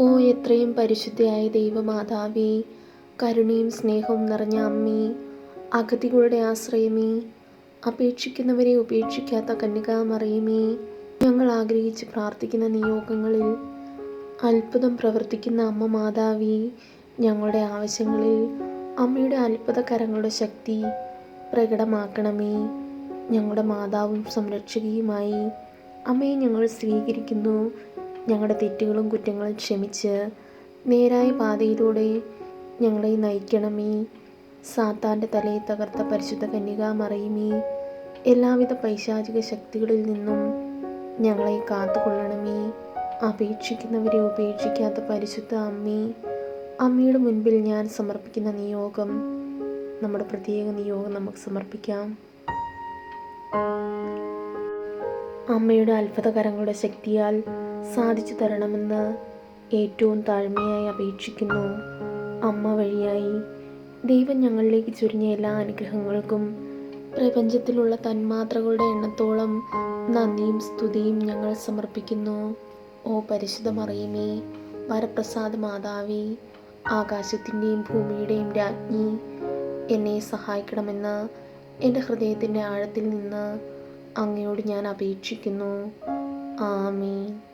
ഓ എത്രയും പരിശുദ്ധയായ ദൈവമാതാവി കരുണയും സ്നേഹവും നിറഞ്ഞ അമ്മേ അഗതികളുടെ ആശ്രയമേ അപേക്ഷിക്കുന്നവരെ ഉപേക്ഷിക്കാത്ത കന്യകാമറിയമേ ഞങ്ങൾ ആഗ്രഹിച്ച് പ്രാർത്ഥിക്കുന്ന നിയോഗങ്ങളിൽ അത്ഭുതം പ്രവർത്തിക്കുന്ന അമ്മ മാതാവി ഞങ്ങളുടെ ആവശ്യങ്ങളിൽ അമ്മയുടെ അത്ഭുത കരങ്ങളുടെ ശക്തി പ്രകടമാക്കണമേ. ഞങ്ങളുടെ മാതാവും സംരക്ഷകയുമായി അമ്മയെ ഞങ്ങൾ സ്വീകരിക്കുന്നു. ഞങ്ങളുടെ തെറ്റുകളും കുറ്റങ്ങളും ക്ഷമിച്ച് നേരായ പാതയിലൂടെ ഞങ്ങളെ നയിക്കണമേ. സാത്താന്റെ തലയെ തകർത്ത പരിശുദ്ധ കന്യക മറിയുമേ. എല്ലാവിധ പൈശാചിക ശക്തികളിൽ നിന്നും ഞങ്ങളെ കാത്തുകൊള്ളണമേ. അപേക്ഷിക്കുന്നവരെ ഉപേക്ഷിക്കാത്ത പരിശുദ്ധ അമ്മേ അമ്മയുടെ മുൻപിൽ ഞാൻ സമർപ്പിക്കുന്ന നിയോഗം നമ്മുടെ പ്രത്യേക നിയോഗം നമുക്ക് സമർപ്പിക്കാം. അമ്മയുടെ അത്ഭുതകരങ്ങളുടെ ശക്തിയാൽ സാധിച്ചു തരണമെന്ന് ഏറ്റവും താഴ്മയായി അപേക്ഷിക്കുന്നു. അമ്മ വഴിയായി ദൈവം ഞങ്ങളിലേക്ക് ചുരുങ്ങിയ എല്ലാ അനുഗ്രഹങ്ങൾക്കും പ്രപഞ്ചത്തിലുള്ള തന്മാത്രകളുടെ എണ്ണത്തോളം നന്ദിയും സ്തുതിയും ഞങ്ങൾ സമർപ്പിക്കുന്നു. ഓ പരിശുദ്ധ മറിയമേ മാതാവി മാതാവേ ആകാശത്തിന്റെയും ഭൂമിയുടെയും രാജ്ഞി എന്നെ സഹായിക്കണമെന്ന് എന്റെ ഹൃദയത്തിന്റെ ആഴത്തിൽ നിന്ന് അങ്ങയോട് ഞാൻ അപേക്ഷിക്കുന്നു. ആമീൻ.